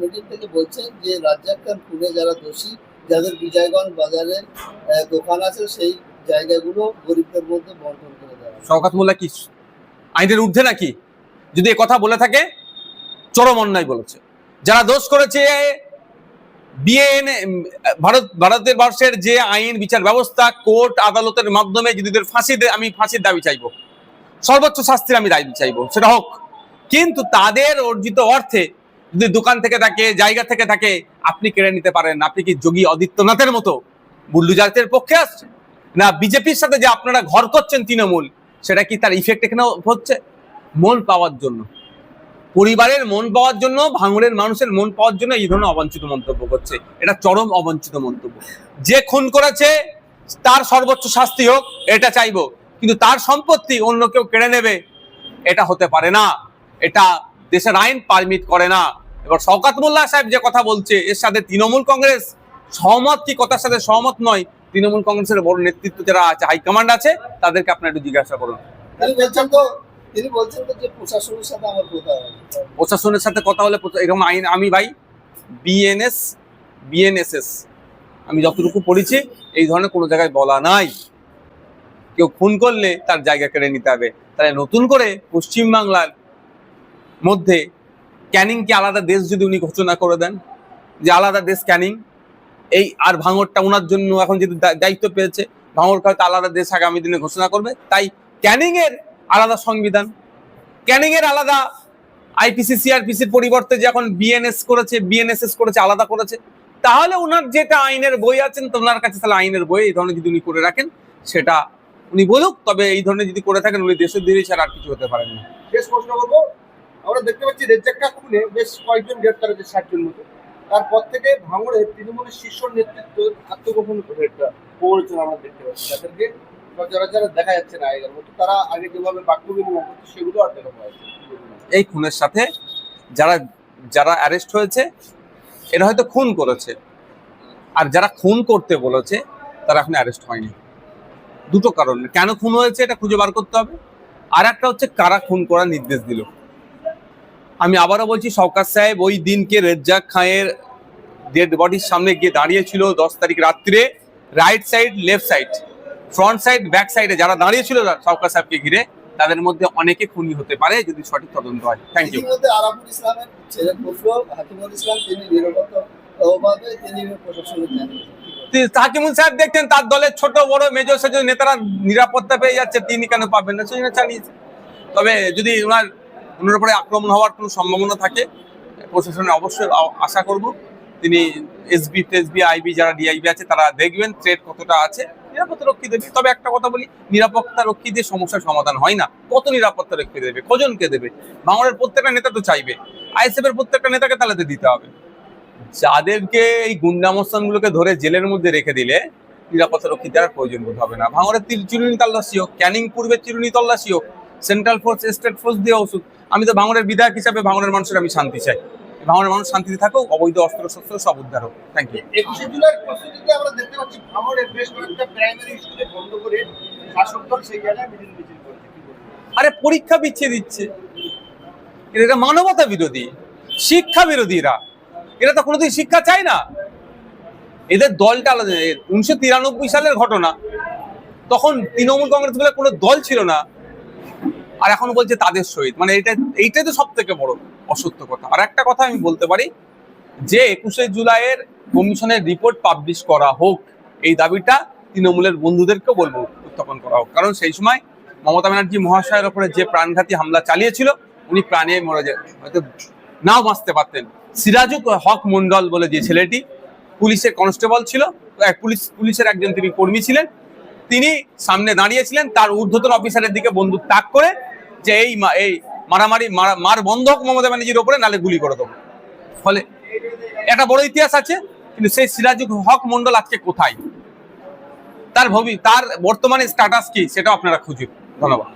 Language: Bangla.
মিটিং থেকে বলছেন যে রাজ্জাক খান যারা দোষী, যাদের বিজয়গঞ্জ দোকান আছে, সেই জায়গাগুলো গরিবদের মধ্যে বন্টন করে দেওয়া শওকাত মোল্লা কি আইনের ঊর্ধ্বে নাকি? যদি কথা বলে থাকে, চরম অন্যায় বলেছে। যারা দোষ করেছে বিএন ভারত, ভারতের বর্ষের যে আইন, বিচার ব্যবস্থা, কোর্ট আদালতের মাধ্যমে যদি ফাঁসি আমি ফাঁসির দাবি চাইব, সর্বোচ্চ শাস্তির আমি দাবি চাইব, সেটা হোক। কিন্তু তাদের অর্জিত অর্থে যদি দোকান থেকে থাকে, জায়গা থেকে থাকে, আপনি কেড়ে নিতে পারেন। আপনি কি যোগী আদিত্যনাথের মতো? বুল্লুজাতের পক্ষে আসছেন না, বিজেপির সাথে যে আপনারা ঘর করছেন তৃণমূল, সেটা কি তার ইফেক্ট এখানে হচ্ছে? মন পাওয়ার জন্য। পরিবারের মন পাওয়ার জন্য, ভাঙড়ের মানুষের মন পাওয়ার জন্য এই ধরনের অবাঞ্ছিত মন্তব্য করছে। এটা চরম অবাঞ্ছিত মন্তব্য। যে খুন করেছে, তার সর্বোচ্চ শাস্তি হোক, এটা চাইব। কিন্তু তার সম্পত্তি অন্য কেউ কেড়ে নেবে, এটা হতে পারে না। এটা দেশের আইন পারমিট করে না। এবার শওকাত মোল্লা সাহেব যে কথা বলছে এর সাথে তৃণমূল কংগ্রেস সহমত কি? কথার সাথে সহমত নয়। তৃণমূল কংগ্রেসের বড় নেতৃত্ব যারা আছে হাইকমান্ড আছে তাদেরকে আপনার একটু জিজ্ঞাসা করুন। তিনি বলছেন যে প্রশাসনের সাথে আমার কথা প্রশাসনের সাথে কথা হলে এরকম আইন আমি ভাই বিএনএস বিএনএসএস আমি যতটুকু পড়েছি এই ধরনের কোনো জায়গায় বলা নাই। কেউ খুন করলে তার জায়গা কেড়ে নিতে হবে। তাহলে নতুন করে পশ্চিমবাংলার মধ্যে ক্যানিংকে আলাদা দেশ যদি উনি ঘোষণা করে দেন? যে আলাদা দেশ ক্যানিং এই আর ভাঙরটা ওনার জন্য এখন যদি দায়িত্ব পেয়েছে ভাঙরকে হয়তো আলাদা দেশ আগামী দিনে ঘোষণা করবে। তাই ক্যানিং এর আলাদা সংবিধান। ক্যানিং এর আলাদা আইপিসি সিআরপিসির পরিবর্তে যে এখন বিএনএস করেছে বিএনএসএস করেছে, আলাদা করেছে। তাহলে ওনার যেটা আইনের বই আছেন তো ওনার কাছে তাহলে আইনের বই, এই ধরনের যদি উনি করে রাখেন, সেটা উনি বলুক। তবে এই ধরনের যদি করে থাকেন, উনি দেশের দিকে ছাড়া আর কিছু হতে পারেন না। শেষ প্রশ্ন করব। আমরা দেখতে পাচ্ছি রেজ্জাক্কা খুনে বেশ কয়েকজন গ্রেপ্তার হয়েছে ষাট জন মতো। তারপর থেকে ভাঙড়ে তৃণমূলের শীর্ষ নেতৃত্ব আত্মগোপন করে একটা প্ররোচনা আমরা দেখতে পাচ্ছি। তাদেরকে সচরাচর দেখা যাচ্ছে না আগের মতো। তারা আগে যেভাবে বাক্য বিনিময় করতো সেগুলো আর দেখা পাওয়া এই খুনের সাথে যারা যারা অ্যারেস্ট হয়েছে, এরা হয়তো খুন করেছে। আর যারা খুন করতে বলেছে, তারা এখন অ্যারেস্ট হয়নি। দুটো কারণ। কেন খুন হয়েছে এটা খুঁজে বার করতে হবে? আর একটা হচ্ছে কারা খুন করার নির্দেশ দিল? আমি আবারও বলছি সরকার সাহেব ওই দিনকে রেজ্জাক খাঁয়ের ডেড বডির সামনে গিয়ে দাঁড়িয়েছিল দশ তারিখ রাত্রে right side left side front side back সাইডে যারা দাঁড়িয়েছিল সরকার সাহেবকে ঘিরে তাদের মধ্যে অনেকে খুনি হতে পারে যদি সঠিক তদন্ত হয়। থ্যাংক ইউ হাকিমুল সাহেব দেখছেন তার দলের ছোট বড় মেজো সেজো নেতারা নিরাপত্তা পেয়ে যাচ্ছে তিনি কেন পাবেন না সেই জন্য চালিয়েছে। তবে যদি ওনার ওনার উপরে আক্রমণ হওয়ার কোনো সম্ভাবনা থাকে, প্রশাসনে অবশ্যই আশা করব। তিনি এসবি টেসবি আইবি যারা ডিআইবি আছে, তারা দেখবেন ট্রেড কতটা আছে। নিরাপত্তা রক্ষী দেবে। তবে একটা কথা বলি, নিরাপত্তা রক্ষী দিয়ে সমস্যার সমাধান হয় না। কত নিরাপত্তা রক্ষী দেবে? কজনকে দেবে? বাংলার প্রত্যেকটা নেতা তো চাইবে। আইএসএফ এর প্রত্যেকটা নেতাকে তাহলে দিতে হবে। যাদেরকে এই গুন্ডামস্তানগুলোকে ধরে জেলের মধ্যে রেখে দিলে নিরাপত্তা রক্ষী দেওয়ার প্রয়োজন বোধ হবে না। ভাঙড়ের চিরুনি তল্লাশি হোক, ক্যানিং পূর্বে চিরুনি তল্লাশি হোক সেন্ট্রাল ফোর্স স্টেট ফোর্স দিয়ে ওষুধ। আমি তো ভাঙড়ের বিধায়ক হিসাবে ভাঙড়ের মানুষের আমি শান্তি চাই। ভাঙড়ের মানুষ শান্তিতে থাকুক অবৈধ অস্ত্র শস্ত্র সব উদ্ধার হোক। থ্যাংক ইউ একুশে জুলাই প্রস্তুতিতে আমরা দেখতে পাচ্ছি ভাঙড়ের বেশ কয়েকটা প্রাইমারি স্কুলে বন্ধ করে শাসক দল সেই জায়গায় মিছিল মিছিল করেছে। আরে পরীক্ষা পিছিয়ে দিচ্ছে। এরা মানবতা বিরোধী শিক্ষা বিরোধীরা এরা। তো কোনোদিন শিক্ষা চায় না। এদের দলটা আলাদা। উনিশশো তিরানব্বই সালের ঘটনা। তখন তৃণমূল কংগ্রেস বলে কোনো দল ছিল না। আর এখন বলছে তাদের সহিত। মানে এটা, এইটাই তো সব থেকে বড় অসত্য কথা। আর একটা কথা আমি বলতে পারি, যে একুশে জুলাইয়ের কমিশনের রিপোর্ট পাবলিশ করা হোক, এই দাবিটা তৃণমূলের বন্ধুদেরকেও বলব উত্থাপন করা হোক। কারণ সেই সময় মমতা ব্যানার্জি মহাশয়ের ওপরে যে প্রাণঘাতী হামলা চালিয়েছিল, উনি প্রাণে মরে যায়। হয়তো নাও বাঁচতে পারতেন। সিরাজুক হক মন্ডল বলে যে ছেলেটি, পুলিশের কনস্টেবল ছিল পুলিশ, পুলিশের একজন তিনি কর্মী ছিলেন। তিনি সামনে দাঁড়িয়েছিলেন তার ঊর্ধ্বতন অফিসারের দিকে বন্দুক তাক করে যে এই এই মারামারি, মারা- বন্ধ হোক মমতা ব্যানার্জির ওপরে, নালে গুলি করে দেবো। ফলে একটা বড় ইতিহাস আছে, কিন্তু সেই সিরাজুল হক মন্ডল আজকে কোথায়? তার ভবি, তার বর্তমানে স্ট্যাটাস কি, সেটাও আপনারা খুঁজুন। ধন্যবাদ।